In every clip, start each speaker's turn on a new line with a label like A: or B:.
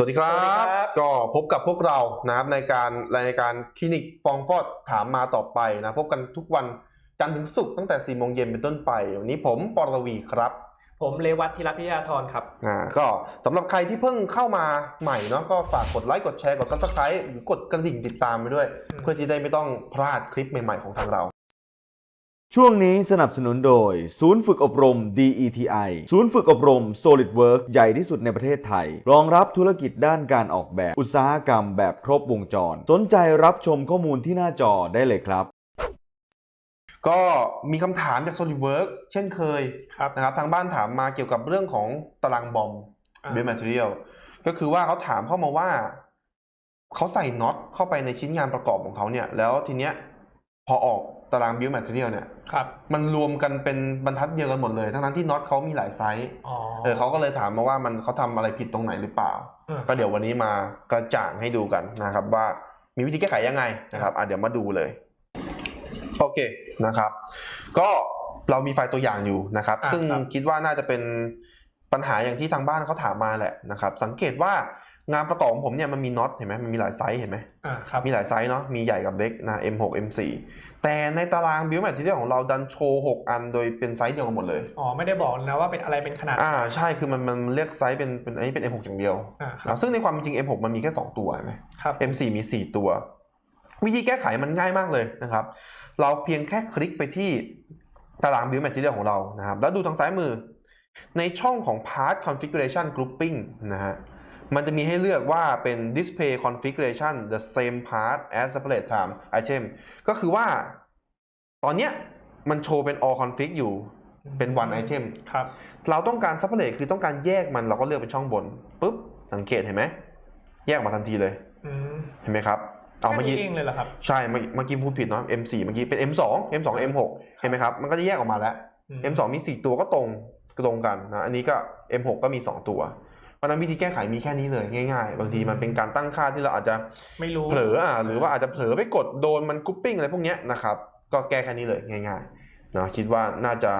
A: วัสดีครั
B: สวัสดีครับบ
A: ก็พบกับพวกเรานะครับในการรายการคลินิกฟองฟอดถามมาต่อไปนะพบกันทุกวันจันทร์ถึงศุกร์ตั้งแต่4ี่โมงเย็นเป็นต้นไป วันนี้ผมปอรวีครับ
B: ผมเลวัตธีรพิยาธรครับ
A: อ่าก็สำหรับใครที่เพิ่งเข้ามาใหม่เนาะก็ฝากกดไลค์กดแชร์กด subscribe หรือกดกระดิ่งติดตามไปด้วย
B: อืม
A: เพื่อจะได้ไม่ต้องพลาดคลิปใหม่ๆของทางเรา
C: ช่วงนี้สนับสนุนโดย ศูนย์ฝึกอบรม DETI ศูนย์ฝึกอบรม SolidWorks ใหญ่ที่สุดในประเทศไทย รองรับธุรกิจด้านการออกแบบ อุตสาหกรรมแบบครบวงจร สนใจรับชมข้อมูลที่หน้าจอได้เลยครับ
A: ก็มีคำถามจาก SolidWorks เช่นเคย
B: ครับ
A: นะครับทางบ้านถามมาเกี่ยวกับเรื่องของตารางบอม
B: อ่า
A: Build Material ก็คือว่าเขาถามเข้ามาว่า เขาใส่น็อตเข้าไปในชิ้นงานประกอบของเขาเนี่ย แล้วทีเนี้ยพอออก ตาราง Build Material เนี่ย
B: ครับ
A: มันรวมกันเป็นบรรทัดเดียวกันหมดเลย ทั้งนั้นที่น็อตเขามีหลายไซส์
B: อ๋อ
A: เออเขาก็เลยถามมาว่ามันเขาทำอะไรผิดตรงไหนหรือเปล่า
B: อืม
A: ก็เดี๋ยววันนี้มากระจ่างให้ดูกันนะครับว่ามีวิธีแก้ไขยังไงนะครับอะเดี๋ยวมาดูเลยโอเคนะครับ ก็เรามีไฟล์ตัวอย่างอยู่นะครับ
B: อะ
A: ซึ่ง
B: ครับ
A: คิดว่าน่าจะเป็นปัญหาอย่างที่ทางบ้านเขาถามมาแหละนะครับ สังเกตว่า งานประกอบของผมเนี่ยมันมีน็อตเห็นไหมมันมีหลายไซส์เห็นไหม
B: อ่าครับ
A: มีหลายไซส์เนาะมีใหญ่กับเล็กนะ M6 M4 แต่ในตารางบิวแมทที่ของเราดันโชว์ 6 อันโดยเป็นไซส์เดียวกันหมดเลย
B: อ๋อ ไม่ได้บอกนะว่าเป็นอะไรเป็นขนาด
A: อ่าใช่คือมันมันเรียกไซส์เป็นเป็นอันนี้เป็น M6 อย่างเดียว
B: อ่าครั
A: นะ
B: บ
A: ซึ่งในความจริง M6 มันมีแค่ 2 ตัวเห็นไหม
B: ครับ
A: M4 มี 4 ตัว วิธีแก้ไขมันง่ายมากเลยนะครับ เราเพียงแค่คลิกไปที่ตาราง Build Material ของเรานะครับแล้วดูทางซ้ายมือ ในช่องของ Part Configuration Grouping นะฮะ มันจะมีให้เลือกว่าเป็น Display Configuration the same part as separate time item ก็คือว่าตอนเนี้ยมันโชว์เป็น all config อยู่เป็น one item
B: ครับ
A: เราต้องการ separate คือต้องการแยกมันเราก็เลือกเป็นช่องบนปุ๊บสังเกตเห็นไหม แยกออกมาทันทีเลย
B: อืม
A: เห็นไหมครับเอาเมื่อกี้
B: แค่นี้เองเลยเหรอครับ
A: ใช่เมื่อกี้เมื่อกี้พูดผิดเนาะ M4 เมื่อกี้เป็น M2 M2 M6 เห็นไหมครับ มันก็จะแยกออกมาแล้ว
B: อื
A: M2 มี 4 ตัวก็ตรงตรงกันนะอันนี้ก็ M6 ก็มี 2 ตัวเพ ราะฉะนั้นวิธีแก้ไขมีแค่นี้เลยง่ายๆ บางทีมันเป็นการตั้งค่าที่เราอาจจะ
B: ไม่รู้
A: เผลออะหรือว่าอาจจะเผลอไปกดโดนมันกรุ๊ปปิ้งอะไรพวกเนี้ยนะครับก็แก้แค่นี้เลยง่ายๆนะคิดว่าน่าจะ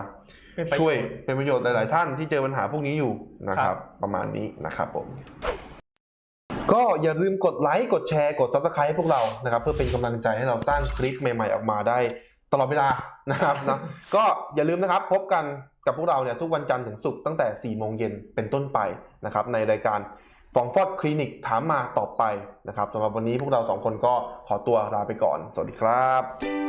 B: เป็นประโช่
A: วยเป็นประโยชน์หลาย ๆ ท่านที่เจอปัญหาพวกนี้อยู่นะค
B: ครั
A: รับ
B: บ
A: ประมาณนี้นะครับผมก็อย่าลืมกดไลค์กดแชร์กด subscribe ให้พวกเรานะครับเพื่อเป็นกำลังใจให้เราสร้างคลิปใหม่ ๆ ออกมาได้ตลอดเวลานะครับนะก็อย่าลืมนะครับพบกัน กับพวกเราเนี่ยทุกวันจันทร์ถึงศุกร์ตั้งแต่4ี่โมงเย็นเป็นต้นไปนะครับในรายการฟองฟอดคลินิกถามมาตอบไปนะครับสำหรับวันนี้พวกเราสองคนก็ขอตัวลาไปก่อน สวัสดีครับ